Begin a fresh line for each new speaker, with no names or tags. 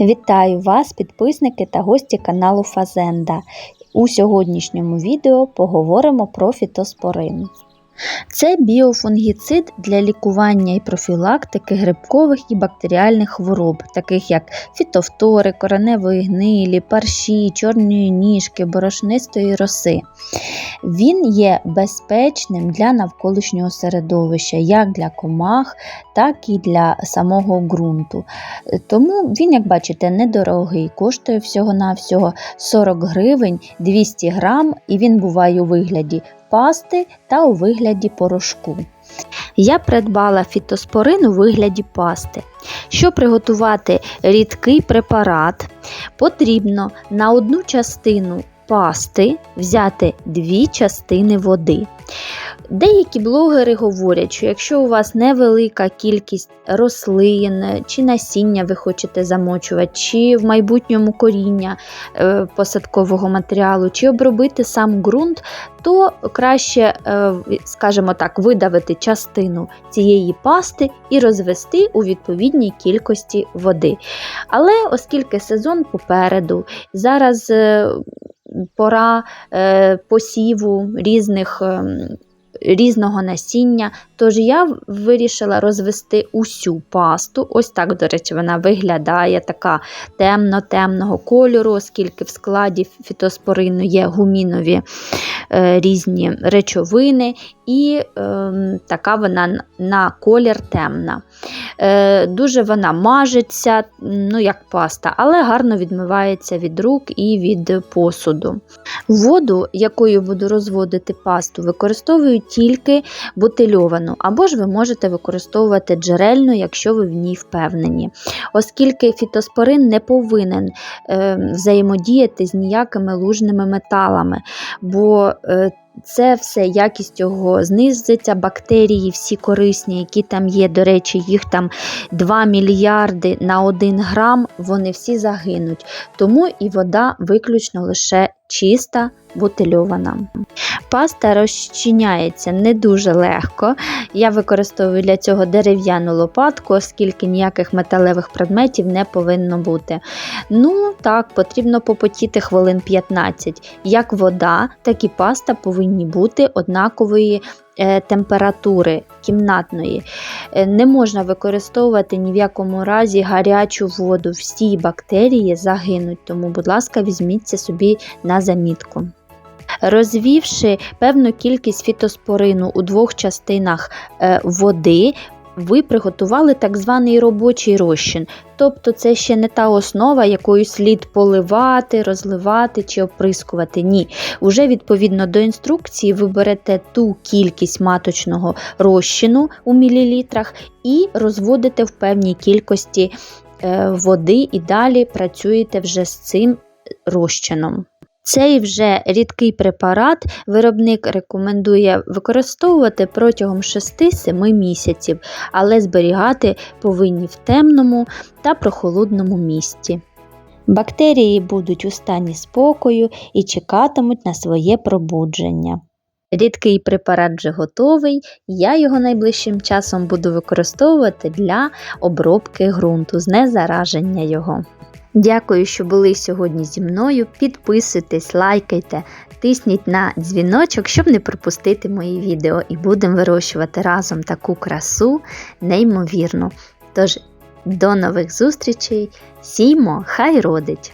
Вітаю вас, підписники та гості каналу Фазенда. У сьогоднішньому відео поговоримо про фітоспорин. Це біофунгіцид для лікування і профілактики грибкових і бактеріальних хвороб, таких як фітофтори, кореневої гнилі, парші, чорної ніжки, борошнистої роси. Він є безпечним для навколишнього середовища, як для комах, так і для самого ґрунту. Тому він, як бачите, недорогий, коштує всього-навсього 40 гривень 200 грам, і він буває у вигляді пасти та у вигляді порошку. Я придбала фітоспорин у вигляді пасти. Щоб приготувати рідкий препарат, потрібно на одну частину пасти взяти дві частини води. Деякі блогери говорять, що якщо у вас невелика кількість рослин чи насіння ви хочете замочувати, чи в майбутньому коріння е, посадкового матеріалу, чи обробити сам ґрунт, то краще, е, скажімо так, видавити частину цієї пасти і розвести у відповідній кількості води. Але оскільки сезон попереду, зараз е, пора посіву різних ем, різного насіння. Тож я вирішила розвести усю пасту. Ось так, до речі, вона виглядає така темно-темного кольору, оскільки в складі фітоспорину є гумінові е, різні речовини, і е, така вона на колір темна. Е, Дуже вона мажеться, ну як паста, але гарно відмивається від рук і від посуду. Воду, якою буду розводити пасту, використовую тільки бутильовану, або ж ви можете використовувати джерельну, якщо ви в ній впевнені. Оскільки фітоспорин не повинен е, взаємодіяти з ніякими лужними металами, бо е, це все якість його знизиться, бактерії, всі корисні, які там є. До речі, їх там 2 мільярди на 1 грам, вони всі загинуть. Тому і вода виключно лише чиста, бутильована. Паста розчиняється не дуже легко. Я використовую для цього дерев'яну лопатку, оскільки ніяких металевих предметів не повинно бути. Ну, так, потрібно попотіти хвилин 15. Як вода, так і паста повинні бути однакової. Е, температури кімнатної е, не можна використовувати ні в якому разі гарячу воду. Всі бактерії загинуть, тому, будь ласка, візьміться собі на замітку. Розвівши певну кількість фітоспорину у двох частинах е, води, ви приготували так званий робочий розчин. Тобто це ще не та основа, якою слід поливати, розливати чи оприскувати. Ні. Уже відповідно до інструкції ви берете ту кількість маточного розчину у мілілітрах і розводите в певній кількості е, води, і далі працюєте вже з цим розчином. Цей вже рідкий препарат виробник рекомендує використовувати протягом 6-7 місяців, але зберігати повинні в темному та прохолодному місці. Бактерії будуть у стані спокою і чекатимуть на своє пробудження. Рідкий препарат вже готовий, я його найближчим часом буду використовувати для обробки ґрунту, знезараження його. Дякую, що були сьогодні зі мною. Підписуйтесь, лайкайте, тисніть на дзвіночок, щоб не пропустити мої відео, і будемо вирощувати разом таку красу, неймовірну. Тож, до нових зустрічей! Сіймо, хай родить!